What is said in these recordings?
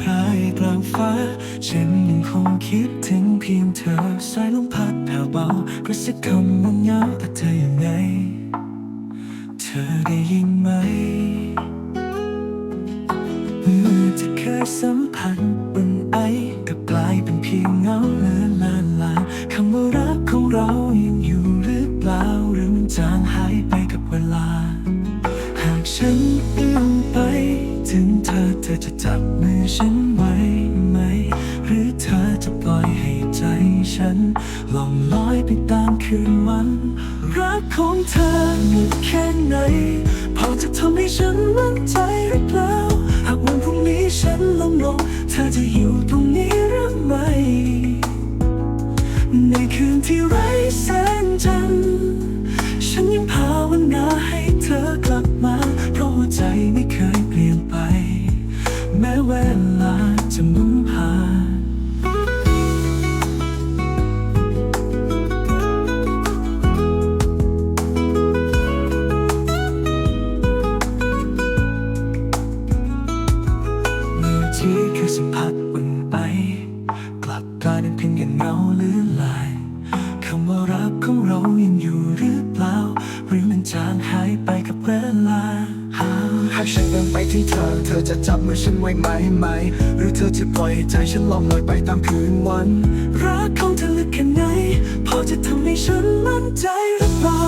พรายกลางฟ้า ฉันยังคงคิดถึงเพียงเธอ สายลมพัดแผ่วเบากระซิบคำว่าเงาแต่เธอยังไง เธอได้ยินไหมเมื่อจะเคยสัมพันธ์ จะจับมือฉันไว้ไหม หรือเธอจะปล่อยให้ใจฉันล่องลอยไปตามคืนวัน รักของเธอหนึบแค่ไหน พอจะทำให้ฉันมั่นใจหรือเปล่า หากวันพรุ่งนี้ฉันลงลง เธอจะอยู่ตรงนี้หรือไม่ ในคืนที่ไร้แสงจันทร์ากฉันเดินไปที่เธอ เธอจะจับมือฉันไว้ไหมไหม หรือเธอจะปล่อยให้ใจฉันล่องลอยไปตามคืนวัน รักของเธอลึกแค่ไหน พอจะทำให้ฉันมั่นใจหรือเปล่า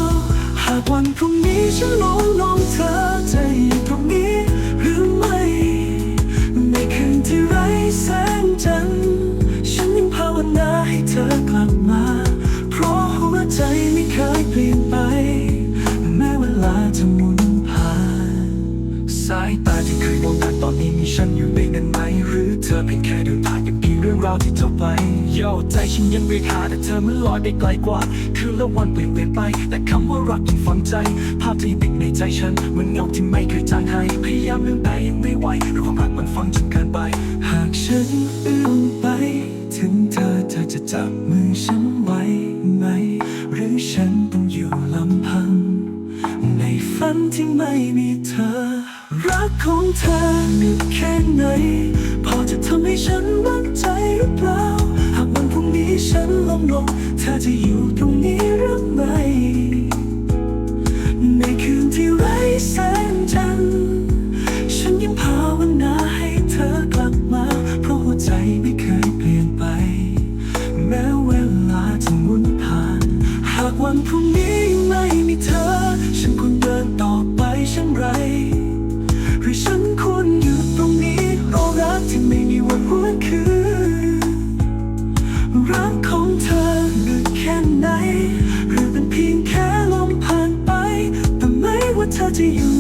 หากวันพรุ่งนี้ฉันลงลงเธอจะอยู่ตรงนี้หรือไม่ ในคืนที่ไร้แสงจันทร์ฉันยังภาวนาให้เธอกลับายตาที่เคยมองผ่านตอนนี้มีฉันอยู่ในนั้นไหม หรือเธอเพียงแค่เดินผ่านยังเพียงเรื่องราวที่เธอไปโย่ใจฉันยังเรียกหาแต่เธอมันลอยไปไกลกว่า คือละวันเปลี่ยนเปลี่ยนไป แต่คำว่ารักยังฝังใจ ภาพที่ติดในใจฉันเหมันเงาที่ไม่เคยจางหายพยายามลืมแต่ยังไม่ไหวหรือความรักมันฝังจนเกินไป หากฉันเอื้อมไป ถึงเธอเธอจะจับมือฉันไว้ไหม หรือฉันต้องอยู่ลำพัง ในฝันที่ไม่มีเธอ รักของเธอแค่ไหน พอจะทำให้ฉันมั่นใจหรือเปล่า หากวันพรุ่งนี้ฉันลงลง เธอจะอยู่ตรงนี้หรือไม่ ในคืนที่ไร้แสงจันทร์ฉันยังภาวนาให้เธอกลับมา เพราะหัวใจไม่ หรื